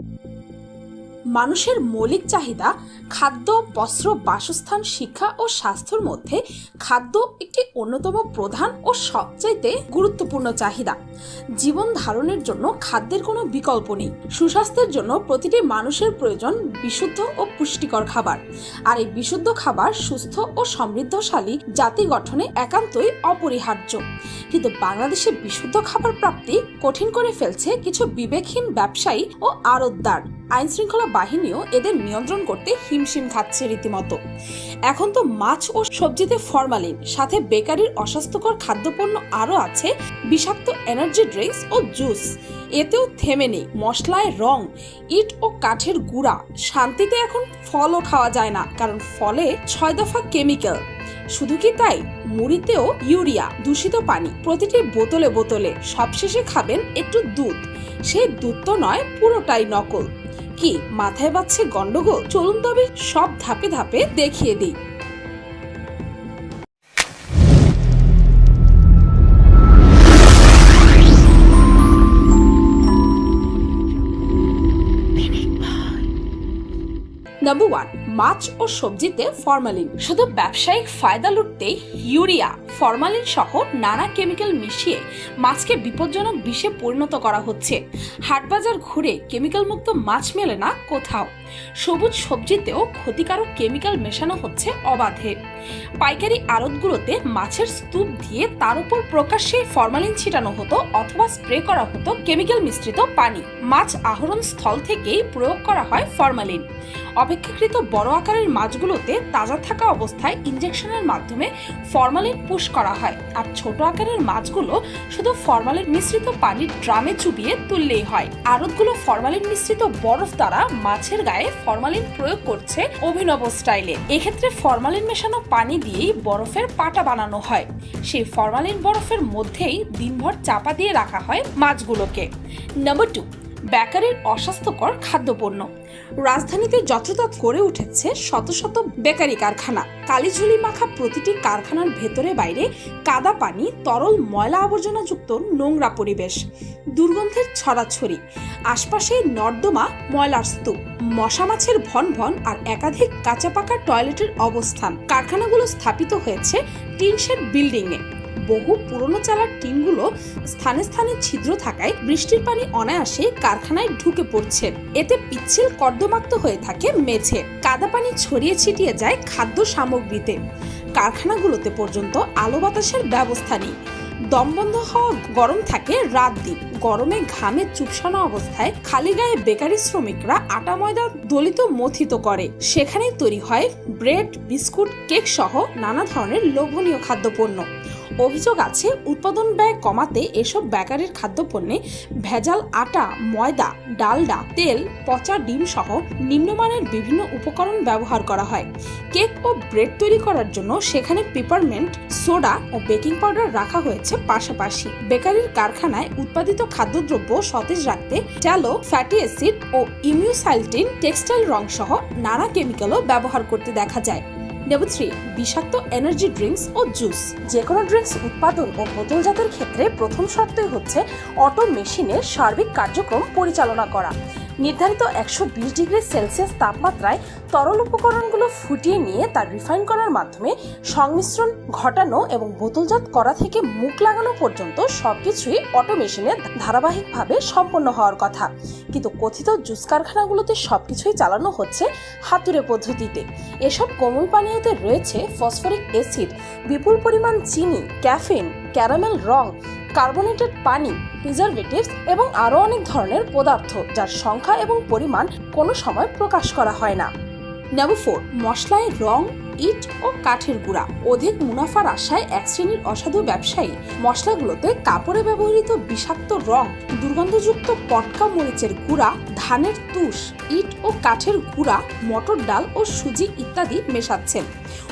you মানুষের মৌলিক চাহিদা খাদ্য, বস্ত্র, বাসস্থান, শিক্ষা ও স্বাস্থ্যর মধ্যে খাদ্য একটি অন্যতম প্রধান ও সবচাইতে গুরুত্বপূর্ণ চাহিদা। জীবন ধারণের জন্য খাদ্যের কোনো বিকল্প নেই। সুস্বাস্থ্যের জন্য প্রতিটি মানুষের প্রয়োজন বিশুদ্ধ ও পুষ্টিকর খাবার। আর এই বিশুদ্ধ খাবার সুস্থ ও সমৃদ্ধশালী জাতি গঠনে একান্তই অপরিহার্য। কিন্তু বাংলাদেশে বিশুদ্ধ খাবার প্রাপ্তি কঠিন করে ফেলছে কিছু বিবেকহীন ব্যবসায়ী ও আড়তদার। আইন শৃঙ্খলা বাহিনীও এদের নিয়ন্ত্রণ করতে হিমশিম খাচ্ছে রীতিমতো। এখন তো মাছ ও সবজিতে ফরমালিন, সাথে বেকারির অস্বাস্থ্যকর খাদ্যপণ্য আরও আছে, বিষাক্ত এনার্জি ড্রিঙ্কস ও জুস। এতেও থেমে নেই, মশলায় রং, ইট ও কাঠের গুঁড়া। শান্তিতে এখন ফলও খাওয়া যায় না, কারণ ফলে ছয় দফা কেমিক্যাল। শুধু কি তাই? মুড়িতেও ইউরিয়া, দূষিত পানি, প্রতিটি বোতলে বোতলে, সবশেষে খাবেন একটু দুধ। সেই দুধ তো নয়, পুরোটাই নকল। কি মাথায় বাচ্ছে গন্ডগোল? চলুন তবে সব ধাপে ধাপে দেখিয়ে দিই। নাম্বার ওয়ান মাছ ও সবজিতে ফরমালিন শুধু ব্যবসায়িক ফায়দা লুটতেই ইউরিয়া ফরমালিন সহ নানা কেমিক্যাল মিশিয়ে মাছকে বিপজ্জনক বিষে পরিণত করা হচ্ছে। হাটবাজার ঘুরে কেমিক্যাল মুক্ত মাছ মেলে না কোথাও। সবুজ সবজিতেও ক্ষতিকারক কেমিক্যাল মেশানো হচ্ছে অবাধে। পাইকারি আড়তগুলোতে মাছের স্তূপ দিয়ে তার উপর প্রকাশ্যে ফরমালিন ছিটানো হতো অথবা স্প্রে করা হতো কেমিক্যাল মিশ্রিত পানি। মাছ আহরণ স্থল থেকেই প্রয়োগ করা হয় ফরমালিন। অপেক্ষাকৃত বড় আকারের মাছগুলোতে তাজা থাকা অবস্থায় ইঞ্জেকশনের মাধ্যমে ফরমালিন পুশ করা হয়। আর ছোট আকারের মাছগুলো শুধু ফরমালিন মিশ্রিত পানির ড্রামে চুবিয়ে তুললেই হয়। আড়তগুলো ফরমালিন মিশ্রিত বরফ দ্বারা মাছের গায়ে ফরমালিন প্রয়োগ করছে অভিনব স্টাইলে। এক্ষেত্রে ফরমালিন মেশানো পানি দিয়েই বরফের পাটা বানানো হয়। সেই ফরমালিন বরফের মধ্যেই দিনভর চাপা দিয়ে রাখা হয় মাছগুলোকে। নাম্বার টু বেকারির অস্বাস্থ্যকর খাদ্যপণ্য। রাজধানীতে যত্রতৎ করে উঠেছে শত শত বেকারি কারখানা। কালিঝুলি মাখা প্রতিটি কারখানার ভেতরে বাইরে কাদা পানি, তরল ময়লা আবর্জনা যুক্ত নোংরা পরিবেশ। দুর্গন্ধের ছড়াছড়ি। আশপাশে নর্দমা, ময়লার স্তূপ, মশা মাছের ভন ভন আর একাধিক কাঁচা পাকা টয়লেটের অবস্থান। কারখানাগুলো স্থাপিত হয়েছে টিনশেড বিল্ডিংয়ে। বহু পুরনো চালার টিনগুলো স্থানে স্থানে ছিদ্র থাকায় বৃষ্টির পানি অনায়াসে কারখানায় ঢুকে পড়ছে। এতে পিচ্ছিল কর্দমাক্ত হয়ে থাকে মেঝে। কাদা পানি ছড়িয়ে ছিটিয়ে যায় খাদ্য সামগ্রীতে। কারখানাগুলোতে পর্যন্ত আলো বাতাসের ব্যবস্থা নেই। দমবন্ধ হওয়া গরম থাকে রাত দিন। গরমে ঘামে চুপসানো অবস্থায় খালি গায়ে বেকারি শ্রমিকরা আটা ময়দা দলিত মথিত করে। সেখানেই তৈরি হয় ব্রেড, বিস্কুট, কেক সহ নানা ধরনের লোভনীয় খাদ্যপণ্য। অভিযোগ আছে, উৎপাদন ব্যয় কমাতে এসব বেকারির খাদ্যপণ্যে ভেজাল আটা, ময়দা, ডালডা, তেল, পচা ডিম সহ নিম্নমানের বিভিন্ন উপকরণ ব্যবহার করা হয়। কেক ও ব্রেড তৈরি করার জন্য সেখানে পেপারমেন্ট, সোডা ও বেকিং পাউডার রাখা হয়েছে পাশাপাশি। বেকারির কারখানায় উৎপাদিত খাদ্যদ্রব্য সতেজ রাখতে ট্যালো, ফ্যাটি অ্যাসিড ও ইমিউসাইলটিন, টেক্সটাইল রং সহ নানা কেমিক্যালও ব্যবহার করতে দেখা যায়। নেবু থ্রি বিষাক্ত এনার্জি ড্রিঙ্কস ও জুস যে কোনো ড্রিঙ্কস উৎপাদন ও বোতলজাতের ক্ষেত্রে প্রথম শর্তই হচ্ছে অটো মেশিনের সার্বিক কার্যক্রম পরিচালনা করা। নির্ধারিত একশো বিশ ডিগ্রি সেলসিয়াস তাপমাত্রায় তরল উপকরণগুলো ফুটিয়ে নিয়ে তার রিফাইন করার মাধ্যমে সংমিশ্রণ ঘটানো এবং বোতলজাত করা থেকে মুখ লাগানো পর্যন্ত সবকিছুই অটো মেশিনে ধারাবাহিকভাবে সম্পন্ন হওয়ার কথা। কিন্তু কথিত জুস কারখানাগুলোতে সবকিছুই চালানো হচ্ছে হাতুড়ে পদ্ধতিতে। এসব কোমল পানীয়তে রয়েছে ফসফরিক অ্যাসিড, বিপুল পরিমাণ চিনি ক্যাফিন ক্যারামেল রং কার্বনেটেড পানি প্রিজারভেটিভস এবং আরও অনেক ধরনের পদার্থ যার সংখ্যা এবং পরিমাণ কোনো সময় প্রকাশ করা হয় না। নাম্বার ফোর মশলায় রং ইট ও কাঠের গুঁড়া। অধিক মুনাফার আশায় এক শ্রেণির অসাধু ব্যবসায়ী মশলাগুলোতে কাপড়ে ব্যবহৃত বিষাক্ত রং, দুর্গন্ধযুক্ত পটকা মরিচের গুঁড়া, ধানের তুষ, ইট ও কাঠের গুঁড়া, মটর ডাল ও সুজি ইত্যাদি মেশাচ্ছেন।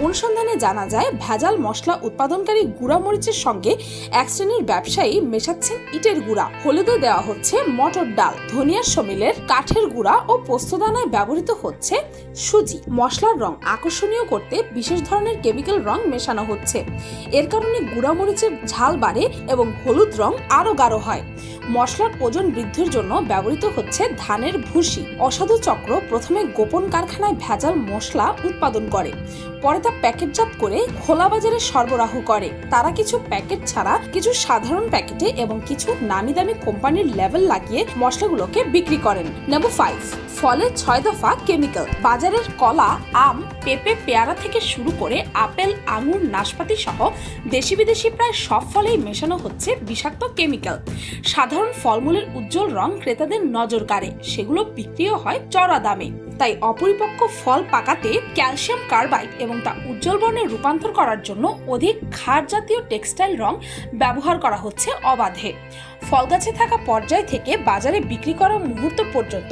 অনুসন্ধানে জানা যায়, ভেজাল মশলা উৎপাদনকারী গুঁড়া মরিচের সঙ্গে এক শ্রেণির ব্যবসায়ী মেশাচ্ছেন ইটের গুঁড়া। হলুদে দেওয়া হচ্ছে মটর ডাল। ধনিয়ার সমিলের কাঠের গুঁড়া ও পোস্তদানায় ব্যবহৃত হচ্ছে সুজি। মশলার রং আকর্ষণীয় করতে করতে বিশেষ ধরনের কেমিক্যাল রং মেশানো হচ্ছে। এর কারণে গুঁড়ামরিচের ঝাল বাড়ে এবং হলুদ রং আরও গাঢ় হয়। মশলার ওজন বৃদ্ধির জন্য ব্যবহৃত হচ্ছে ধানের ভুসি। অসাধু চক্র প্রথমে গোপন কারখানায় ভেজাল মশলা উৎপাদন করে। পরে তা প্যাকেটজাত করে খোলা বাজারে সরবরাহ করে। তারা কিছু প্যাকেট ছাড়া কিছু সাধারণ প্যাকেটে এবং কিছু নামি দামি কোম্পানির লেভেল লাগিয়ে মশলাগুলোকে বিক্রি করেন। নেব ফাইভ ফলে ছয় দফা কেমিক্যাল বাজারের কলা, আম, পেঁপে, পেয়ারা থেকে শুরু করে আপেল, আঙুর, নাশপাতি সহ দেশি বিদেশি প্রায় সব ফলেই মেশানো হচ্ছে বিষাক্ত কেমিক্যাল সাধারণ ফলমূলের উজ্জ্বল রং ক্রেতাদের নজর কাড়ে, সেগুলো বিক্রিও হয় চড়া দামে। তাই অপরিপক্ক ফল পাকাতে ক্যালসিয়াম কার্বাইড এবং তা উজ্জ্বল বর্ণে রূপান্তর করার জন্য অধিক ক্ষার জাতীয় টেক্সটাইল রং ব্যবহার করা হচ্ছে অবাধে। ফল গাছে থাকা পর্যায় থেকে বাজারে বিক্রি করা মুহূর্ত পর্যন্ত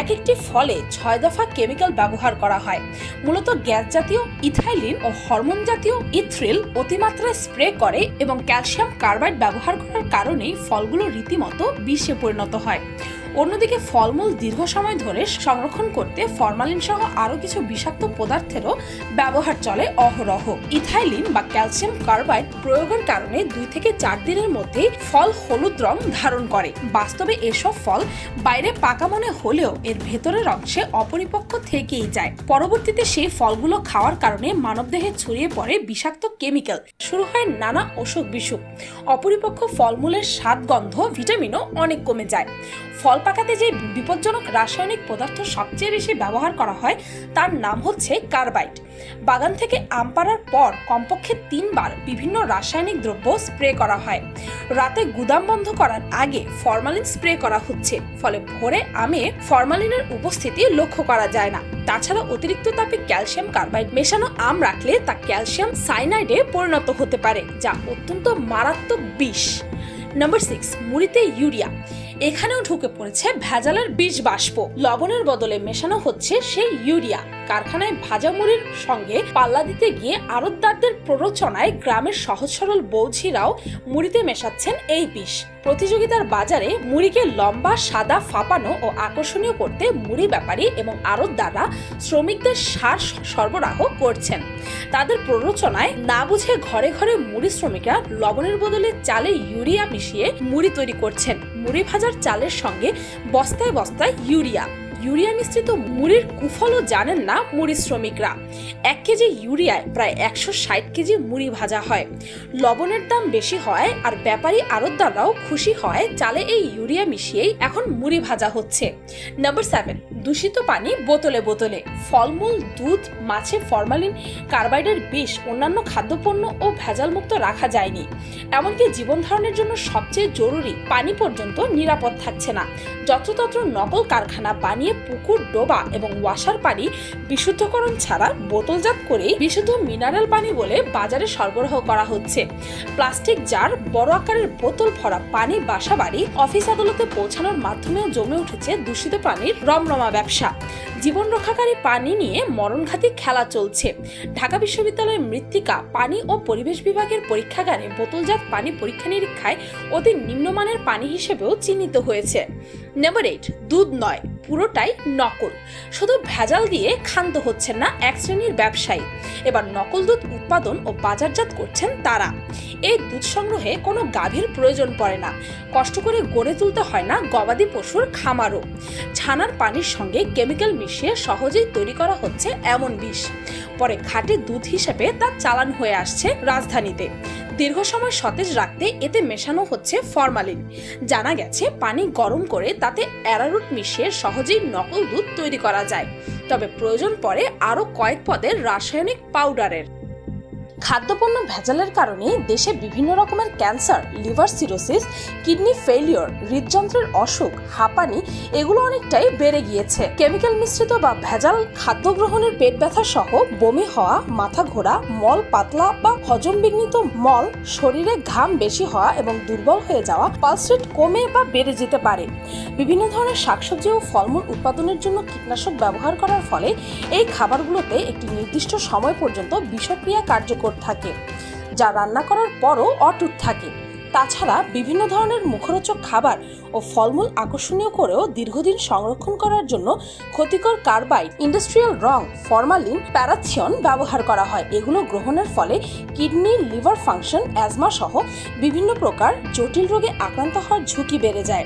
এক একটি ফলে ছয় দফা কেমিক্যাল ব্যবহার করা হয়। মূলত গ্যাস জাতীয়, ইথাইলিন ও হরমোন জাতীয় ইথ্রিল অতিমাত্রায় স্প্রে করে এবং ক্যালসিয়াম কার্বাইড ব্যবহার করার কারণেই ফলগুলো রীতিমতো বিষে পরিণত হয়। অন্যদিকে ফলমূল দীর্ঘ সময় ধরে সংরক্ষণ করতে ফরমালিন সহ আরও কিছু বিষাক্ত পদার্থেরও ব্যবহার চলে অহরহ। ইথাইলিন বা ক্যালসিয়াম কার্বাইড প্রয়োগের কারণে দুই থেকে চার দিনের মধ্যেই ফল হলুদ রং ধারণ করে। বাস্তবে এসব ফল বাইরে পাকা মনে হলেও এর ভেতরের অংশে অপরিপক্ক থেকেই যায়। পরবর্তীতে সেই ফলগুলো খাওয়ার কারণে মানবদেহে ছড়িয়ে পড়ে বিষাক্ত কেমিক্যাল। শুরু হয় নানা অসুখ বিসুখ অপরিপক্ক ফলমূলের স্বাদ গন্ধ ভিটামিনও অনেক কমে যায়। ফল পাকাতে যে বিপজ্জনক রাসায়নিক পদার্থ সবচেয়ে বেশি ব্যবহার করা হয়, তার নাম হচ্ছে কার্বাইড। বাগান থেকে আম পাড়ার পর কমপক্ষে তিনবার বিভিন্ন রাসায়নিক দ্রব্য স্প্রে করা হয়। রাতে গুদাম বন্ধ করার আগে ফরমালিন স্প্রে করা হচ্ছে, ফলে ভোরে আমে ফরমালিনের উপস্থিতি লক্ষ্য করা যায় না। তাছাড়া অতিরিক্ত তাপে ক্যালসিয়াম কার্বাইড মেশানো আম রাখলে তা ক্যালসিয়াম সাইনাইডে পরিণত হতে পারে, যা অত্যন্ত মারাত্মক বিষ। নাম্বার সিক্স, মুড়িতে ইউরিয়া। এখানেও ঢুকে পড়েছে ভেজালের বীজ বাষ্প। লবণের বদলে মেশানো হচ্ছে সেই ইউরিয়া। কারখানায় ভাজা মুড়ির সঙ্গে পাল্লা দিতে গিয়ে আড়তদারদের প্ররোচনায় গ্রামের সহজ সরল বৌঝিরাও মুড়িতে মেশাচ্ছেন এই বিষ। প্রতিযোগিতার বাজারে মুড়িকে লম্বা, সাদা, ফাপানো ও আকর্ষণীয় করতে মুড়ি ব্যাপারী এবং আড়তদাররা শ্রমিকদের সার সরবরাহ করছেন। তাদের প্ররোচনায় না বুঝে ঘরে ঘরে মুড়ি শ্রমিকরা লবণের বদলে চালে ইউরিয়া মিশিয়ে মুড়ি তৈরি করছেন। মুড়ি ভাজার চালের সঙ্গে বস্তায় বস্তায় ইউরিয়া। ইউরিয়া মিশ্রিত মুড়ির কুফলও জানেন না মুড়ি শ্রমিকরা। এক কেজি ইউরিয়ায় প্রায় একশো ষাট কেজি মুড়ি ভাজা হয়। লবণের দাম বেশি হয় আর ব্যাপারী আড়তদাররাও খুশি হয় চালে এই ইউরিয়া মিশিয়েই এখন মুড়ি ভাজা হচ্ছে। নাম্বার সেভেন, দূষিত পানি বোতলে বোতলে। ফলমূল, দুধ, মাছে ফরমালিন, কার্বাইডের বিষ, অন্যান্য খাদ্যপণ্য ও ভেজালমুক্ত রাখা যায়নি। এমনকি জীবন ধারণের জন্য সবচেয়ে জরুরি পানি পর্যন্ত নিরাপদ থাকছে না। যত্রতত্র নকল কারখানা বানিয়ে পুকুর, ডোবা এবং ওয়াসার পানি বিশুদ্ধকরণ ছাড়া বোতলজাত করে বিশুদ্ধ মিনারেল পানি বলে বাজারে সরবরাহ করা হচ্ছে। প্লাস্টিক জার, বড় আকারের বোতল ভরা পানি বাসা বাড়ি অফিস আদালতে পৌঁছানোর মাধ্যমেও জমে উঠেছে দূষিত পানির রমরমা ব্যবসা। জীবন রক্ষাকারী পানি নিয়ে মরণঘাতী খেলা চলছে। ঢাকা বিশ্ববিদ্যালয়ের মৃত্তিকা, পানি ও পরিবেশ বিভাগের পরীক্ষাগারে বোতলজাত পানি পরীক্ষা নিরীক্ষায় অতি নিম্নমানের পানি হিসেবেও চিহ্নিত হয়েছে। নেভার এইট দুধ নয়, পুরোটাই নকল। শুধু ভেজাল দিয়ে ক্ষান্ত হচ্ছেন না এক শ্রেণির ব্যবসায়ী। এবার নকল দুধ উৎপাদন ও বাজারজাত করছেন তারা। এই দুধ সংগ্রহে কোনো গাভীর প্রয়োজন পড়ে না। কষ্ট করে গড়ে তুলতে হয় না গবাদি পশুর খামারও। ছানার পানির সঙ্গে কেমিক্যাল মিশিয়ে সহজেই তৈরি করা হচ্ছে এমন বিষ। পরে খাঁটি দুধ হিসেবে তা চালান হয়ে আসছে রাজধানীতে। দীর্ঘ সময় সতেজ রাখতে এতে মেশানো হচ্ছে ফরমালিন। জানা গেছে, পানি গরম করে তাতে অ্যারারুট মিশিয়ে সহজেই নকল দুধ তৈরি করা যায়। তবে প্রয়োজন পড়ে আরও কয়েক পদের রাসায়নিক পাউডারের। খাদ্যপণ্য ভেজালের কারণে দেশে বিভিন্ন রকমের cancer, liver cirrhosis, kidney failure হৃদযন্ত্রের অসুখ, হাঁপানি, এগুলো অনেকটাই বেড়ে গিয়েছে। কেমিক্যাল মিশ্রিত বা ভেজাল খাদ্য গ্রহণের পেট ব্যথা সহ বমি হওয়া, মাথা ঘোরা, মল পাতলা বা হজম বিঘ্নিত মল, শরীরে ঘাম বেশি হওয়া এবং দুর্বল হয়ে যাওয়া পালস রেট কমে বা বেড়ে যেতে পারে। বিভিন্ন ধরনের শাকসবজি ও ফলমূল উৎপাদনের জন্য কীটনাশক ব্যবহার করার ফলে এই খাবারগুলোতে একটি নির্দিষ্ট সময় পর্যন্ত বিষক্রিয়া কার্যকর থাকে। যা রান্না করার পরও অটুট থাকে। তাছাড়া বিভিন্ন ধরনের মুখরোচক খাবার ও ফলমূল আকর্ষণীয় করেও দীর্ঘদিন সংরক্ষণ করার জন্য ক্ষতিকর কার্বাইড, ইন্ডাস্ট্রিয়াল রং, ফরমালিন, প্যারাথিয়ন ব্যবহার করা হয়। এগুলো গ্রহণের ফলে কিডনি, লিভার ফাংশন, অ্যাজমা সহ বিভিন্ন প্রকার জটিল রোগে আক্রান্ত হওয়ার ঝুঁকি বেড়ে যায়।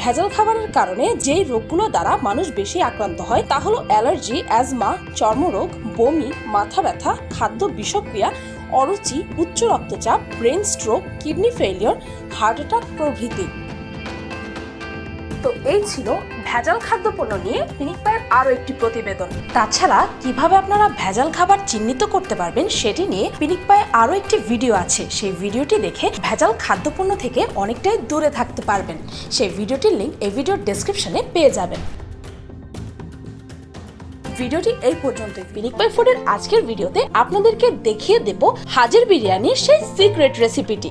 ভেজাল খাবারের কারণে যেই রোগগুলো দ্বারা মানুষ বেশি আক্রান্ত হয় তা হলো অ্যালার্জি, অ্যাজমা, চর্মরোগ, বমি, মাথা ব্যথা, খাদ্য বিষক্রিয়া অরুচি, উচ্চ রক্তচাপ, brain stroke, kidney failure heart attack প্রভৃতি। তো এই ছিল ভেজাল খাদ্যপণ্য নিয়ে পিনিক পায়ের আরও একটি প্রতিবেদন। তাছাড়া কীভাবে আপনারা ভেজাল খাবার চিহ্নিত করতে পারবেন সেটি নিয়ে পিনিক পায়ে আরও একটি ভিডিও আছে। সেই ভিডিওটি দেখে ভেজাল খাদ্যপণ্য থেকে অনেকটাই দূরে থাকতে পারবেন। সেই ভিডিওটির লিঙ্ক এই ভিডিওর ডেসক্রিপশনে পেয়ে যাবেন। ভিডিওটি এই পর্যন্তই। পিনিক পাই ফুডের আজকের ভিডিওতে আপনাদেরকে দেখিয়ে দেব হাজির বিরিয়ানির সেই সিক্রেট রেসিপিটি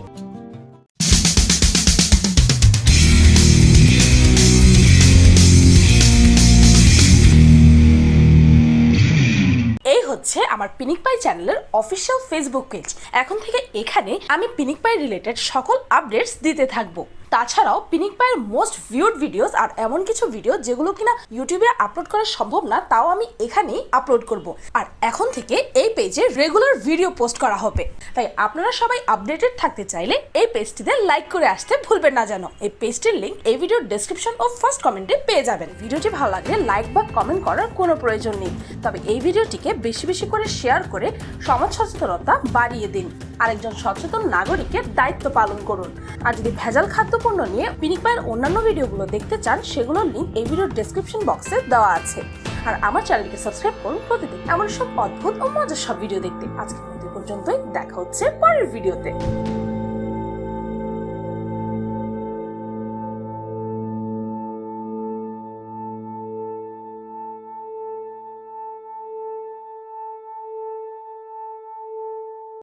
হচ্ছে আমার পিনিক পাই চ্যানেলের অফিসিয়াল ফেসবুক পেজ এখন থেকে এখানে আমি পিনিক পাই রিলেটেড সকল আপডেটস দিতে থাকব। তাছাড়াও পিনিক পাইয়ের মোস্ট ভিউড ভিডিওস আর এমন কিছু ভিডিও যেগুলো কিনা ইউটিউবে আপলোড করা সম্ভব না, তাও আমি এখানেই আপলোড করব। আর এখন থেকে এই পেজে রেগুলার ভিডিও পোস্ট করা হবে। তাই আপনারা সবাই আপডেটেড থাকতে চাইলে এই পেজটিতে লাইক করে আসতে ভুলবেন না যেন। এই পেজটির লিঙ্ক এই ভিডিওর ডেসক্রিপশন ও ফার্স্ট কমেন্টে পেয়ে যাবেন। ভিডিওটি ভালো লাগলে লাইক বা কমেন্ট করার কোনো প্রয়োজন নেই। তবে এই ভিডিওটিকে বেশি বেশি করে শেয়ার করে সমাজ সচেতনতা বাড়িয়ে দিন। আরেকজন সচেতন নাগরিকের দায়িত্ব পালন করুন। আর যদি ভেজাল খাদ্যপণ্য নিয়ে পিনিক পায়ের অন্যান্য ভিডিওগুলো দেখতে চান, সেগুলোর লিঙ্ক এই ভিডিওর ডেসক্রিপশন বক্সে দেওয়া আছে। আর আমার চ্যানেলকে সাবস্ক্রাইব করুন প্রতিদিন এমন সব অদ্ভুত ও মজার সব ভিডিও দেখতে। আজকে পর্যন্তই, দেখা হচ্ছে পরের ভিডিওতে।